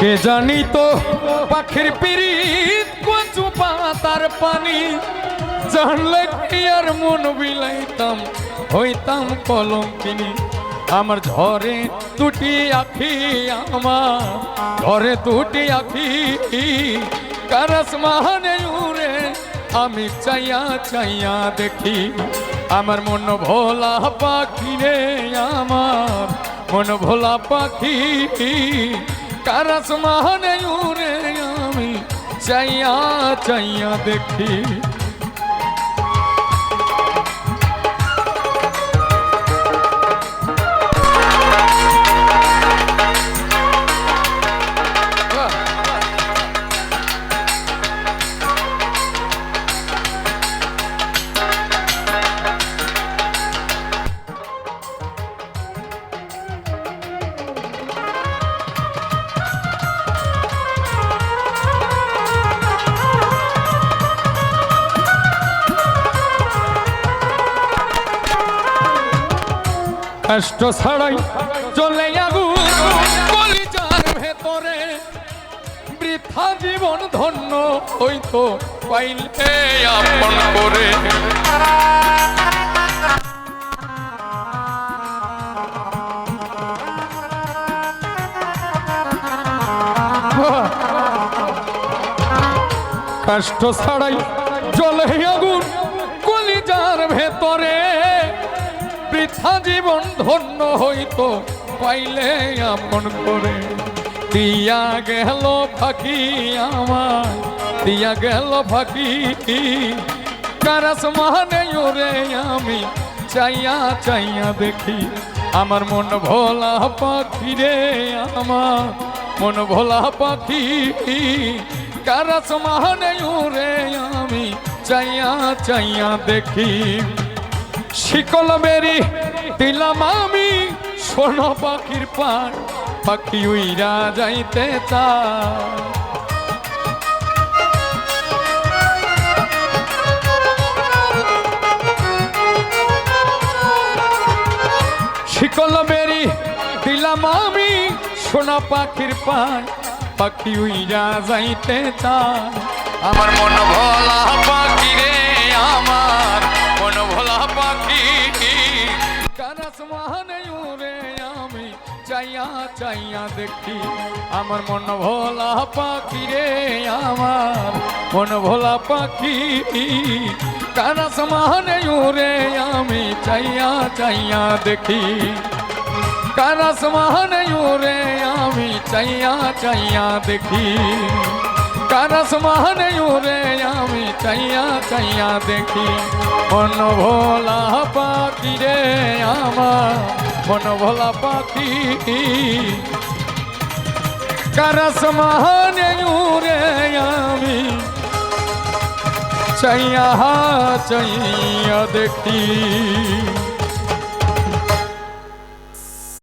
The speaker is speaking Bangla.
কে জানি তো পাখির পিরিত কচু পাতার পানি। জানলে কি আর মন বিলাইতাম, হইতাম কলঙ্কিনী। আমার ঝরে দুটি আখি আমার, ঝরে দুটি আখি। কারস মাহানে উড়ে আমি চাইয়া চাইয়া দেখি, আমার মন ভোলা পাখি রে আমার। মন ভোলা পাখি কারস মহানে আমি চাইয়া চাইয়া দেখি কষ্ট ছাড়াই চলে আগুন কলিজার ভেতরে বৃথা জীবন ধন্য হইতো পাইলে আপন করে। কষ্ট ছাড়াই জলে আগুন বৃথা জীবন ধন্য হইতো, পাইলে আপন করে। দিয়া গেল ফাঁকি আমার দিয়া গেল ফাঁকি। কারাস মানে ওরে আমি চাইয়া চাইয়া দেখি, আমার মন ভোলা পাখি রে আমার। মন ভোলা পাখি, কারাস মানে ওরে আমি চাইয়া চাইয়া দেখি। শিকল বেরি দিলাম আমি সোন পাখির পান, পাখি উইরা যাইতে চায় শিকল বেরি দিলাম আমি সোনা পাখির পান, পাখি উইরা যাইতে চায় আমার মন ভোলা চাইয়া চাইয়া দেখি, আমার মন ভোলা পাখি রে আমার। মন ভোলা পাখি, কারাস মহানে উড়ে আমি চাইয়া চাইয়া দেখি। কারাস মহানে উড়ে আমি চাইয়া চাইয়া দেখি। কারাস মহানে উড়ে আমি চাইয়া চাইয়া দেখি। মন ভোলা পাখি রে আমার। মন ভোলা পাখি কারাস মহানে উড়ে আমি চাইয়া চাইয়া দেখি